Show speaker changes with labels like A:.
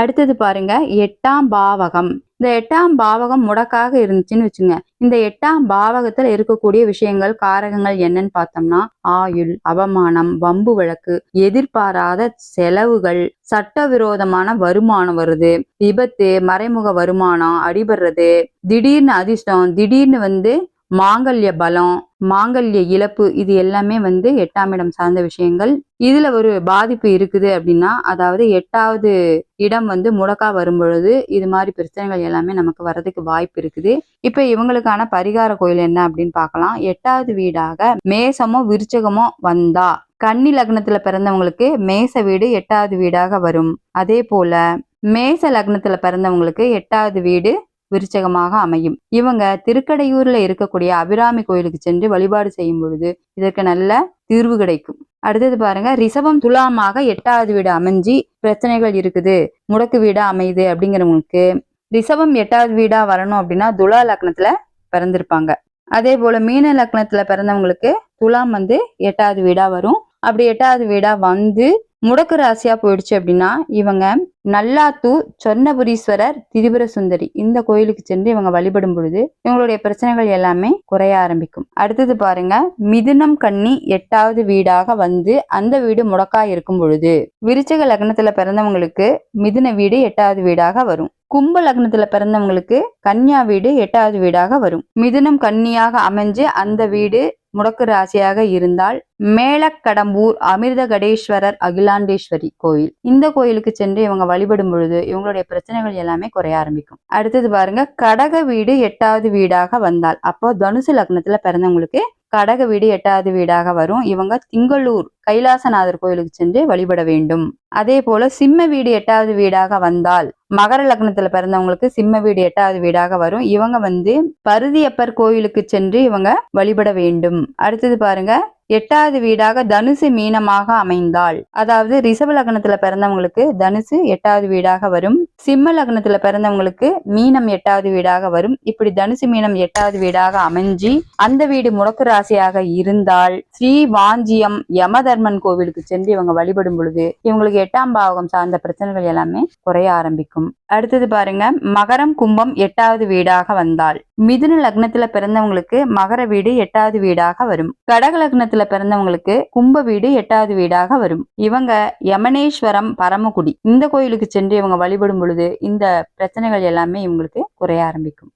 A: அடுத்தது பாருங்க எட்டாம் பாவகம். இந்த எட்டாம் பாவகம் முடக்காக இருந்துச்சுன்னு வச்சுங்க. இந்த எட்டாம் பாவகத்துல இருக்கக்கூடிய விஷயங்கள் காரகங்கள் என்னன்னு பார்த்தோம்னா ஆயுள் அவமானம் வம்பு வழக்கு எதிர்பாராத செலவுகள் சட்டவிரோதமான வருமானம் வருது விபத்து மறைமுக வருமானம் அடிபடுறது திடீர்னு அதிர்ஷ்டம் திடீர்னு வந்து மாங்கல்ய பலம் மாங்கல்ய இழப்பு இது எல்லாமே வந்து எட்டாம் இடம் சார்ந்த விஷயங்கள். இதுல ஒரு பாதிப்பு இருக்குது அப்படின்னா அதாவது எட்டாவது இடம் வந்து முடக்கா வரும் பொழுது இது மாதிரி பிரச்சனைகள் எல்லாமே நமக்கு வர்றதுக்கு வாய்ப்பு இருக்குது. இப்ப இவங்களுக்கான பரிகார கோயில் என்ன அப்படின்னு பார்க்கலாம். எட்டாவது வீடாக மேசமோ விருச்சகமோ வந்தா கன்னி லக்னத்துல பிறந்தவங்களுக்கு மேச வீடு எட்டாவது வீடாக வரும். அதே போல மேச லக்னத்துல பிறந்தவங்களுக்கு எட்டாவது வீடு விருச்சகமாக அமையும். இவங்க திருக்கடையூர்ல இருக்கக்கூடிய அபிராமி கோயிலுக்கு சென்று வழிபாடு செய்யும் பொழுது இதற்கு நல்ல தீர்வு கிடைக்கும். அடுத்தது பாருங்க ரிசவம் துலாமாக எட்டாவது வீடு அமைஞ்சி பிரச்சனைகள் இருக்குது முடக்கு வீடா அமையுது அப்படிங்கிறவங்களுக்கு ரிசவம் எட்டாவது வீடா வரணும் அப்படின்னா துலா லக்னத்துல பிறந்திருப்பாங்க. அதே போல மீன லக்னத்துல பிறந்தவங்களுக்கு துலாம் வந்து எட்டாவது வீடா வரும். அப்படி எட்டாவது வீடா வந்து முடக்கு ராசியா போயிடுச்சு அப்படின்னா இவங்க நல்லாத்தூர் சொன்னபுரீஸ்வரர் திரிபுர சுந்தரி இந்த கோயிலுக்கு சென்று இவங்க வழிபடும் பொழுது இவங்களுடைய பிரச்சனைகள் எல்லாமே குறைய ஆரம்பிக்கும். அடுத்தது பாருங்க மிதுனம் கன்னி எட்டாவது வீடாக வந்து அந்த வீடு முடக்கா இருக்கும் பொழுது விருச்சக லக்னத்துல பிறந்தவங்களுக்கு மிதுன வீடு எட்டாவது வீடாக வரும். கும்ப லக்னத்துல பிறந்தவங்களுக்கு கன்னியா வீடு எட்டாவது வீடாக வரும். மிதுனம் கன்னியாக அமைஞ்சு அந்த வீடு முடக்கு ராசியாக இருந்தால் மேலக்கடம்பூர் அமிர்தகடேஸ்வரர் அகிலாண்டேஸ்வரி கோயில். இந்த கோயிலுக்கு சென்று இவங்க வழிபடும் பொழுது இவங்களுடைய பிரச்சனைகள் எல்லாமே குறைய ஆரம்பிக்கும். அடுத்தது பாருங்க கடக வீடு எட்டாவது வீடாக வந்தால். அப்போ தனுசு லக்னத்துல பிறந்தவங்களுக்கு கடக வீடு எட்டாவது வீடாக வரும். இவங்க திங்களூர் கைலாசநாதர் கோயிலுக்கு சென்று வழிபட வேண்டும். அதே போல சிம்ம வீடு எட்டாவது வீடாக வந்தால் மகர லக்னத்துல பிறந்தவங்களுக்கு சிம்ம வீடு எட்டாவது வீடாக வரும். இவங்க வந்து பருதியப்பர் கோயிலுக்கு சென்று இவங்க வழிபட வேண்டும். அடுத்தது பாருங்க எட்டாவது வீடாக தனுசு மீனமாக அமைந்தாள். அதாவது ரிஷப லக்னத்துல பிறந்தவங்களுக்கு தனுசு எட்டாவது வீடாக வரும். சிம்ம லக்னத்துல பிறந்தவங்களுக்கு மீனம் எட்டாவது வீடாக வரும். இப்படி தனுசு மீனம் எட்டாவது வீடாக அமைஞ்சி அந்த வீடு முடக்கு ராசியாக இருந்தால் ஸ்ரீ வாஞ்சியம் யமதர்மன் கோவிலுக்கு சென்று இவங்க வழிபடும் பொழுது இவங்களுக்கு எட்டாம் பாவகம் சார்ந்த பிரச்சனைகள் எல்லாமே குறைய ஆரம்பிக்கும். அடுத்தது பாருங்க மகரம் கும்பம் எட்டாவது வீடாக வந்தால் மிதுன லக்னத்துல பிறந்தவங்களுக்கு மகர வீடு எட்டாவது வீடாக வரும். கடக லக்னத்துல பிறந்தவங்களுக்கு கும்ப வீடு எட்டாவது வீடாக வரும். இவங்க யமனேஸ்வரம் பரமக்குடி இந்த கோயிலுக்கு சென்று இவங்க வழிபடும் பொழுது இந்த பிரச்சனைகள் எல்லாமே இவங்களுக்கு குறைய ஆரம்பிக்கும்.